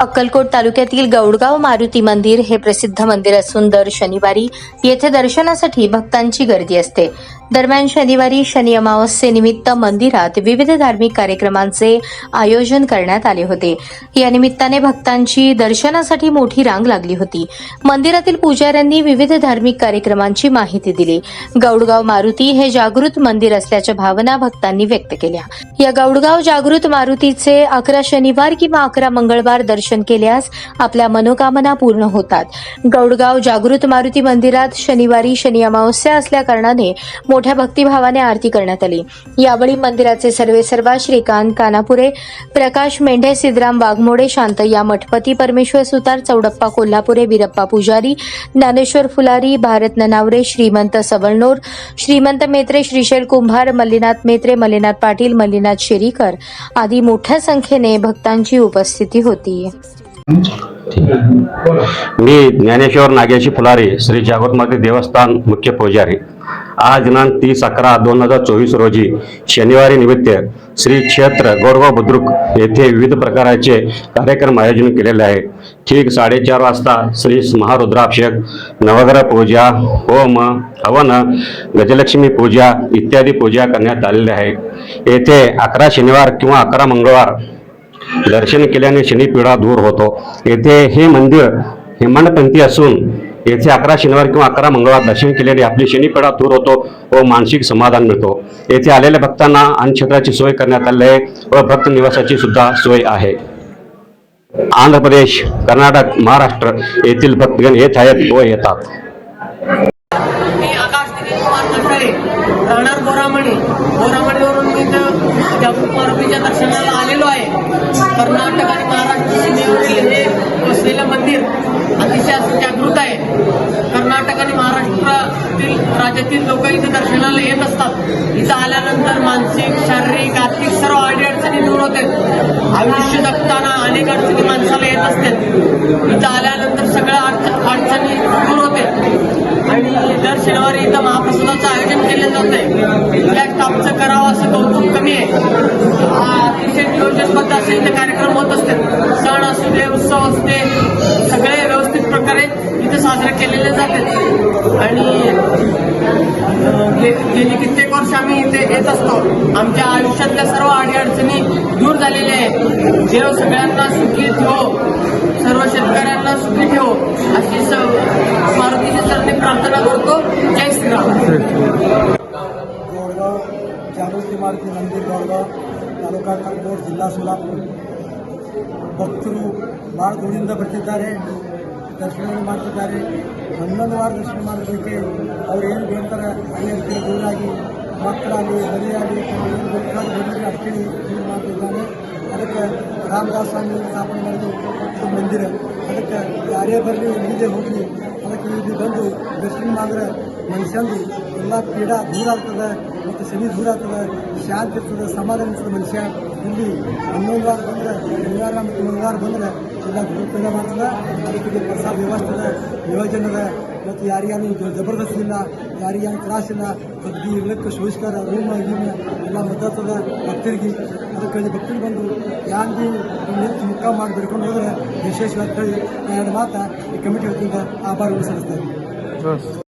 अक्कलकोट तालुक्यातील गौडगाव मारुती मंदिर हे प्रसिद्ध मंदिर असून दर शनिवारी येथे दर्शनासाठी भक्तांची गर्दी असते. दरम्यान शनिवारी शनी अमावस्येनिमित्त मंदिरात विविध धार्मिक कार्यक्रमांचे आयोजन करण्यात आले होते. या निमित्ताने भक्तांची दर्शनासाठी मोठी रांग लागली होती. मंदिरातील पुजाऱ्यांनी विविध धार्मिक कार्यक्रमांची माहिती दिली. गौडगाव मारुती हे जागृत मंदिर असल्याच्या भावना भक्तांनी व्यक्त केल्या. या गौडगाव जागृत मारुतीचे अकरा शनिवार किंवा अकरा मंगळवार दर्शन केल्यास आपल्या मनोकामना पूर्ण होतात. गौडगाव जागृत मारुती मंदिरात शनिवारी शनी अमावस्या असल्या कारणाने मोठ्या भक्तिभावाने आरती करण्यात आली. यावेळी मंदिराचे सर्वे सर्वा श्रीकांत कानापुरे प्रकाश मेंढे सिद्धराम वाघमोडे शांत या मठपती परमेश्वर सुतार चौडप्पा कोल्हापुरे वीरप्पा पुजारी ज्ञानेश्वर फुलारी भारत ननावरे श्रीमंत सवळनोर श्रीमंत मेत्रे श्रीशैल कुंभार मल्लीनाथ मेत्रे मल्लीनाथ पाटील मल्लीनाथ शेरीकर आदी मोठ्या संख्येने भक्तांची उपस्थिती होती. मी ज्ञानेश्वर नागेशी फुलारी श्री जागृतमती देवस्थान मुख्य पुजारी. आज दिनांक तीस अकरा दोन हजार चोवीस रोजी शनिवारी निमित्त श्री क्षेत्र गौरव बुद्रुक येथे विविध प्रकारचे कार्यक्रम आयोजन केलेले आहे. ठीक साडेचार वाजता श्री महारुद्राभिषेक नवग्रह पूजा होम हवन गजलक्ष्मी पूजा इत्यादी पूजा करण्यात आलेल्या आहे. येथे अकरा शनिवार किंवा अकरा मंगळवार दर्शन केल्याने शनिपिढा दूर होतो. येथे हे मंदिर हेमाडपंथी असून येथे अकरा शनिवार किंवा अकरा मंगळवार दर्शन केल्याने आपली शनिपिढा दूर होतो व मानसिक समाधान मिळतो. येथे आलेल्या भक्तांना अन्नक्षेत्राची सोय करण्यात आली आहे व भक्त निवासाची सुद्धा सोय आहे. आंध्र प्रदेश कर्नाटक महाराष्ट्र येथील भक्तगण येत आहेत व येतात. मी आकाश कुमार राहणार बोरामणी बोरामणीवरून मी इथं जागृत मारुतीच्या दर्शनाला आलेलो आहे कर्नाटक आणि महाराष्ट्र सीमेवरील हे वसलेलं मंदिर अतिशय असं जागृत आहे. कर्नाटक आणि महाराष्ट्रातील राज्यातील लोक इथं दर्शनाला येत असतात. इथं आल्यानंतर मानसिक शारीरिक आर्थिक सर्व अडीअडचणी दूर होतात. आयुष्य जगताना अनेक अडचणी माणसाला येत असतात. इथं आल्यानंतर सगळ्या अडच- अडचणी दूर होते आणि दर शनिवारी इथं महाप्रसादाचं आयोजन केलं जात आहे इथल्या स्टाफचं करावं असं कौतुक कमी आहे. केलेल्या जातात आणि गेली कित्येक वर्ष आम्ही इथे येत असतो. आमच्या आयुष्यातल्या सर्व अडीअडचणी दूर झालेल्या आहेत. देव हो सगळ्यांना सुखी ठेव सर्व शेतकऱ्यांना सुखी ठेव अशी मारुतीची सरते प्रार्थना करतो जय श्रीराम. मारुती मंदिर गौरगाव तालुका कागोड जिल्हा सोलापूर. भक्तरू बाळ गोविंद प्रतिदार आहे ದರ್ಶನವನ್ನು ಮಾಡ್ತಿದ್ದಾರೆ. ಹನ್ನೊಂದು ವಾರ ದರ್ಶನ ಮಾಡೋದಕ್ಕೆ ಅವ್ರು ಏನು ಹೇಳ್ತಾರೆ ಅಲ್ಲಿ ದೂರಾಗಿ ಮಕ್ಕಳಾಗಲಿ ಮರಿಯಾಗಲಿ ಏನು ಬೇಕಾದ ಅಷ್ಟೇ ಇದು ಮಾಡ್ತಿದ್ದಾನೆ. ಅದಕ್ಕೆ ರಾಮದಾಸ್ ಸ್ವಾಮಿ ಸ್ಥಾಪನೆ ಮಾಡಿದ್ದು ಒಂದು ಮಂದಿರ ಅದಕ್ಕೆ ಯಾರೇ ಬರಲಿ ಮುಂದೆ ಹೋಗಲಿ. ದರ್ಶನ ಮಾಡಿದ್ರೆ ಮನುಷ್ಯಂದು ಎಲ್ಲ ಪೀಡ ದೂರ ಆಗ್ತದೆ, ಮತ್ತು ಶನಿ ದೂರ ಆಗ್ತದೆ, ಶಾಂತಿ ಇರ್ತದೆ, ಸಮಾಧಾನ ಇರ್ತದೆ ಮನುಷ್ಯ. ಇಲ್ಲಿ ಹನ್ನೊಂದು ವಾರ ಬಂದರೆ ಶನಿವಾರ ಮತ್ತು ಮಂಗಳವಾರ ಬಂದರೆ ಎಲ್ಲ ದುರುಪಯೋಗ ಮಾಡ್ತದೆ, ಅದಕ್ಕೆ ಪ್ರಸಾದ ವ್ಯವಸ್ಥೆ, ಯೋಜನೆ ಇದೆ. ಮತ್ತು ಯಾರಿಗಾನು ಜಬರ್ದಸ್ತಿ ಇಲ್ಲ ಯಾರಿಗೇನು ತ್ರಾಸಿಲ್ಲ ಅಗ್ದಿ ಇರ್ಲಿಕ್ಕೆ ಶೋಷಕರ, ರೂಮ್ ಗೀಮ ಎಲ್ಲ ಮತದ ಭಕ್ತರಿಗೆ. ಅದಕ್ಕೆ ಭಕ್ತರಿಗೆ ಬಂದು ಭೀ ನಿಂತು ಮುಖ ಮಾಡಿ ಬಿಡ್ಕೊಂಡು ಹೋದರೆ ವಿಶೇಷವಾಗಿ ಹೇಳಿ. ಎರಡು ಮಾತಾ ಈ ಕಮಿಟಿ ವತಿಯಿಂದ ಆಭಾರ 嗯.